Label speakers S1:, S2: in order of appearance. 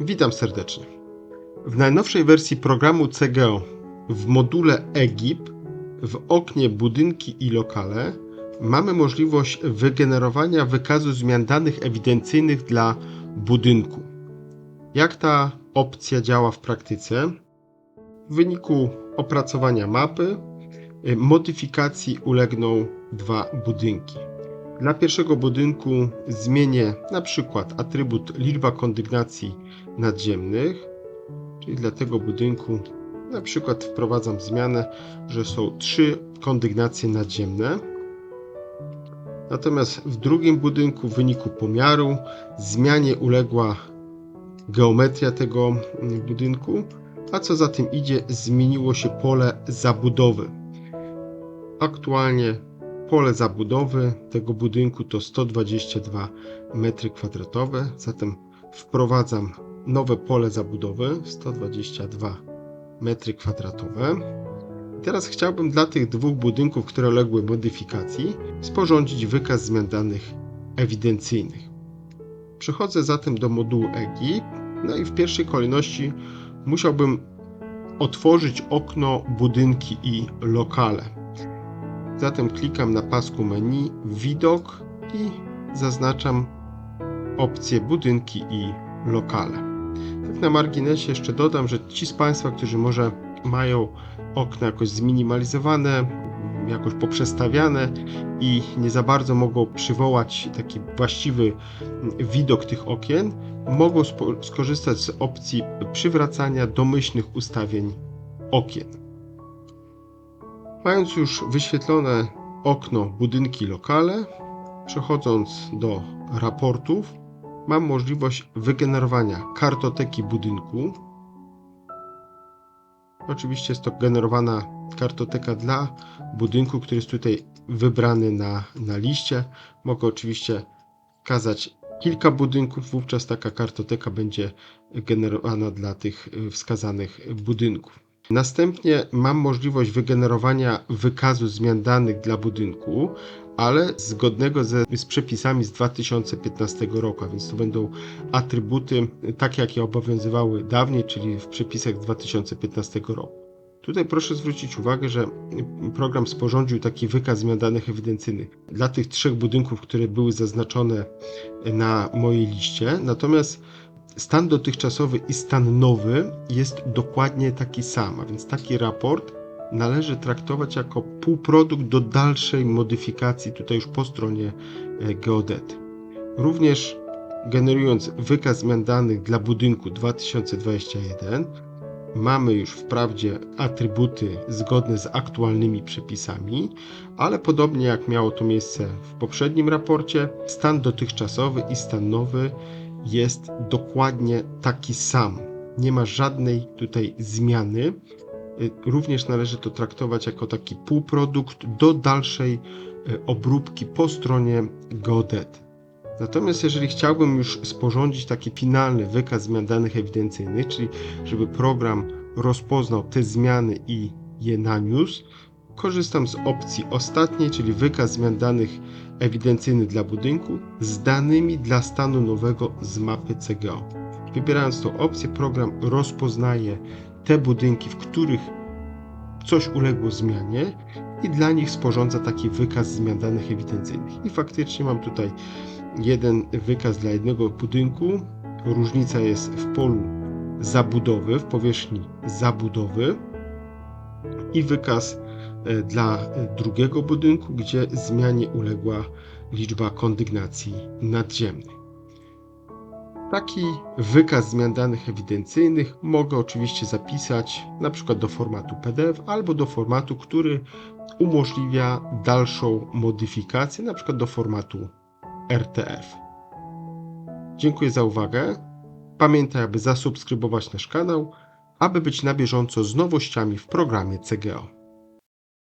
S1: Witam serdecznie. W najnowszej wersji programu CGO w module EGIP w oknie Budynki i lokale mamy możliwość wygenerowania wykazu zmian danych ewidencyjnych dla budynku. Jak ta opcja działa w praktyce? W wyniku opracowania mapy modyfikacji ulegną dwa budynki. Dla pierwszego budynku zmienię na przykład atrybut liczba kondygnacji nadziemnych, czyli dla tego budynku na przykład wprowadzam zmianę, że są trzy kondygnacje nadziemne. Natomiast w drugim budynku w wyniku pomiaru zmianie uległa geometria tego mm, budynku, a co za tym idzie zmieniło się pole zabudowy. Aktualnie pole zabudowy tego budynku to 122 m2, zatem wprowadzam nowe pole zabudowy 122 m2. Teraz chciałbym dla tych dwóch budynków, które uległy modyfikacji, sporządzić wykaz zmian danych ewidencyjnych. Przechodzę zatem do modułu EGIP, no i w pierwszej kolejności musiałbym otworzyć okno budynki i lokale. Zatem klikam na pasku menu widok i zaznaczam opcję budynki i lokale. Tak na marginesie jeszcze dodam, że ci z Państwa, którzy może mają okna jakoś zminimalizowane, jakoś poprzestawiane i nie za bardzo mogą przywołać taki właściwy widok tych okien, mogą skorzystać z opcji przywracania domyślnych ustawień okien. Mając już wyświetlone okno budynki lokale, przechodząc do raportów, mam możliwość wygenerowania kartoteki budynku. Oczywiście jest to generowana kartoteka dla budynku, który jest tutaj wybrany na, na liście. Mogę oczywiście kazać kilka budynków, wówczas taka kartoteka będzie generowana dla tych y, wskazanych budynków. Następnie mam możliwość wygenerowania wykazu zmian danych dla budynku, ale zgodnego ze, z przepisami z 2015 roku, a więc to będą atrybuty takie, jakie obowiązywały dawniej, czyli w przepisach z 2015 roku. Tutaj proszę zwrócić uwagę, że program sporządził taki wykaz zmian danych ewidencyjnych dla tych trzech budynków, które były zaznaczone na mojej liście, natomiast stan dotychczasowy i stan nowy jest dokładnie taki sam, a więc taki raport należy traktować jako półprodukt do dalszej modyfikacji tutaj już po stronie e, geodety. Również generując wykaz zmian danych dla budynku 2021 mamy już wprawdzie atrybuty zgodne z aktualnymi przepisami, ale podobnie jak miało to miejsce w poprzednim raporcie, stan dotychczasowy i stan nowy jest dokładnie taki sam. Nie ma żadnej tutaj zmiany. Y, Również należy to traktować jako taki półprodukt do dalszej y, obróbki po stronie geodety. Natomiast jeżeli chciałbym już sporządzić taki finalny wykaz zmian danych ewidencyjnych, czyli żeby program rozpoznał te zmiany i je naniósł, korzystam z opcji ostatniej, czyli wykaz zmian danych ewidencyjnych dla budynku z danymi dla stanu nowego z mapy CGO. Wybierając tą opcję, program rozpoznaje te budynki, w których coś uległo zmianie i dla nich sporządza taki wykaz zmian danych ewidencyjnych. I faktycznie mam tutaj jeden wykaz dla jednego budynku. Różnica jest w polu zabudowy, w powierzchni zabudowy i wykaz dla e, drugiego budynku, gdzie zmianie uległa liczba kondygnacji nadziemnych. Taki wykaz zmian danych ewidencyjnych mogę oczywiście zapisać przykład do formatu PDF albo do formatu, który umożliwia dalszą modyfikację, przykład do formatu RTF. Dziękuję za uwagę. Pamiętaj, aby zasubskrybować nasz kanał, aby być na bieżąco z nowościami w programie CGO.